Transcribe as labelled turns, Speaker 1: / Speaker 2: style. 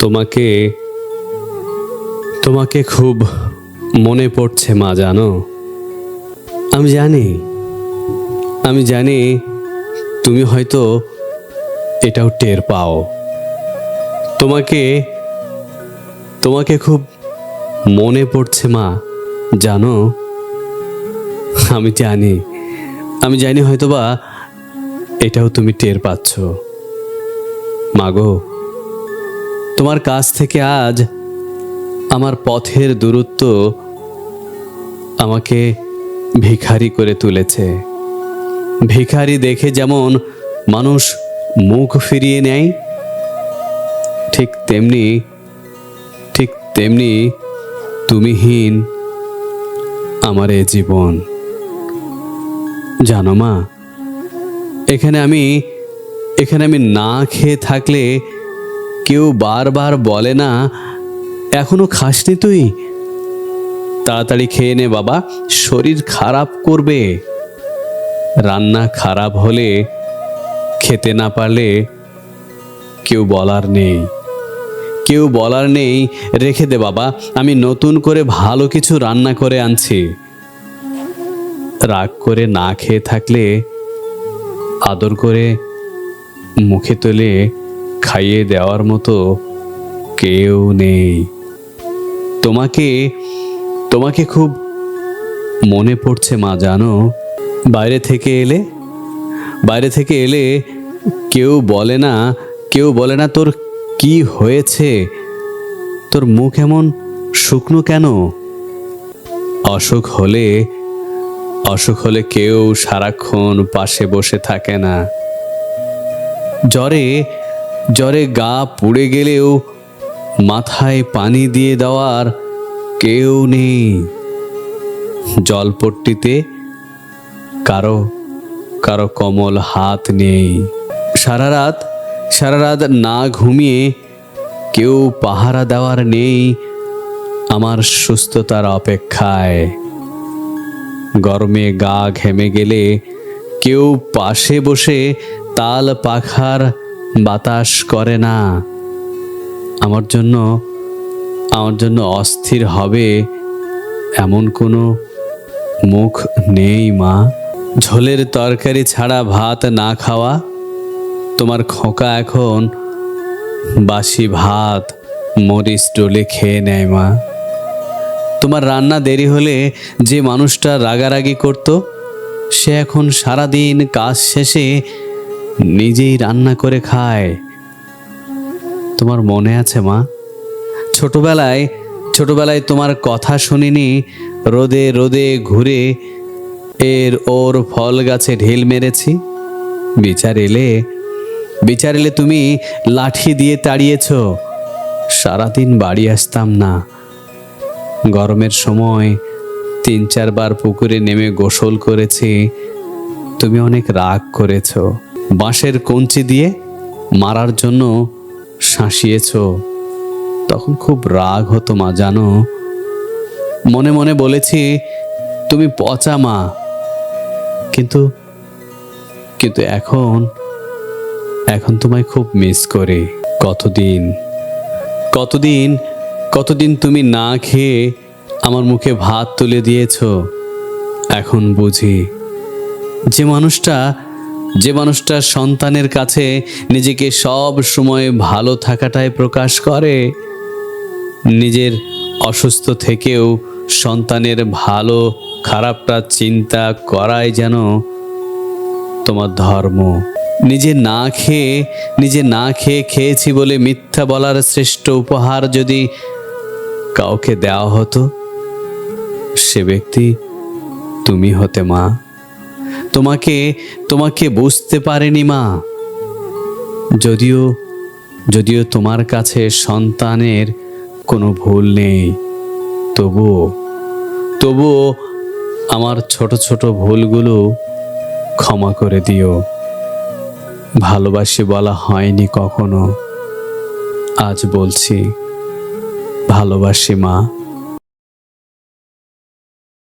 Speaker 1: তোমাকে তোমাকে খুব মনে পড়ছে মা, জানো? আমি জানি আমি জানি তুমি হয়তো এটাও টের পাও। তোমাকে তোমাকে খুব মনে পড়ছে মা, জানো? আমি জানি আমি জানি হয়তোবা এটাও তুমি টের পাচ্ছ। মাগো তোমার কাছ থেকে আজ আমার পথের দূরত্ব আমাকে ভিখারি করে তুলেছে। ভিখারি দেখে যেমন মানুষ মুখ ফিরিয়ে নেয়, ঠিক তেমনি ঠিক তেমনি তুমিহীন আমার এ জীবন। জানো মা, এখানে আমি এখানে আমি না খেয়ে থাকলে কেউ বারবার বলে না, এখনও খাসনি তুই? তাড়াতাড়ি খেয়ে নে বাবা, শরীর খারাপ করবে। রান্না খারাপ হলে, খেতে না পারলে কেউ বলার নেই। কেউ বলার নেই, রেখে দে বাবা, আমি নতুন করে ভালো কিছু রান্না করে আনছি। রাগ করে না খেয়ে থাকলে, আদর করে মুখে তুলে খাইয়ে দেওয়ার মতো কেউ নেই। তোমাকে তোমাকে খুব মনে পড়ছে মা, জানো? বাইরে থেকে এলে, বাইরে থেকে এলে কেউ বলে না, কেউ বলে না তোর কি হয়েছে? তোর মুখ এমন শুকনো কেন? অসুখ হলে অসুখ হলে কেউ সারাক্ষণ পাশে বসে থাকে না। জ্বরে জ্বরে গা পুড়ে গেলেও মাথায় পানি দিয়ে দেওয়ার কেউ নেই। জলপট্টিতে কারও কারও কমল হাত নেই। সারা রাত সারা রাত না ঘুমিয়ে কেউ পাহারা দেওয়ার নেই আমার সুস্থতার অপেক্ষায়। গরমে গা ঘেমে গেলে কেউ পাশে বসে তাল পাখার বাতাস করে না। আমার জন্য আমার জন্য অস্থির হবে এমন কোনো মুখ নেই, মা। ঝোলের তরকারি ছাড়া ভাত না খাওয়া, তোমার খোকা এখন বাসি ভাত মরিচ ডলে খেয়ে নেয়, মা। তোমার রান্না দেরি হলে যে মানুষটা রাগারাগি করত, সে এখন সারাদিন কাজ শেষে নিজেই রান্না করে খায়। তোমার মনে আছে, মা? ছোটবেলায় ছোটবেলায় তোমার কথা শুনিনি, রোদে রোদে ঘুরে এর ওর ফল গাছে ঢিল মেরেছি। বিচার এলে বিচার এলে তুমি লাঠি দিয়ে তাড়িয়েছ। সারাদিন বাড়ি আসতাম না। গরমের সময় তিন চারবার পুকুরে নেমে গোসল করেছি। তুমি অনেক রাগ করেছ। বাঁশের কঞ্চি দিয়ে মারার জন্য শাঁসিয়েছ। তখন খুব রাগ হতো মা, জানো? মনে মনে বলেছি, তুমি পচা মা। কিন্তু কিন্তু এখন এখন তোমায় খুব মিস করে। কতদিন কতদিন কতদিন তুমি না খেয়ে আমার মুখে ভাত তুলে দিয়েছ? এখন বুঝি, যে মানুষটা যে মানুষটা সন্তানের কাছে নিজেকে সব সময় ভালো থাকাটাই প্রকাশ করে, নিজের অসুস্থ থেকেও সন্তানের ভালো, খারাপটা চিন্তা করাই যেন তোমার ধর্ম। নিজে না খেয়ে, নিজে না খেয়ে খেয়েছি বলে মিথ্যা বলার শ্রেষ্ঠ উপহার যদি কাউকে দেওয়া হতো, সে ব্যক্তি তুমি হতে মা। তোমাকে তোমাকে বুঝতে পারেনি মা। যদিও যদিও তোমার কাছে সন্তানের কোনো ভুল নেই, তবুও তবুও আমার ছোট ছোট ভুলগুলো ক্ষমা করে দিও। ভালোবাসি বলা হয়নি কখনো। আজ বলছি, ভালোবাসি মা।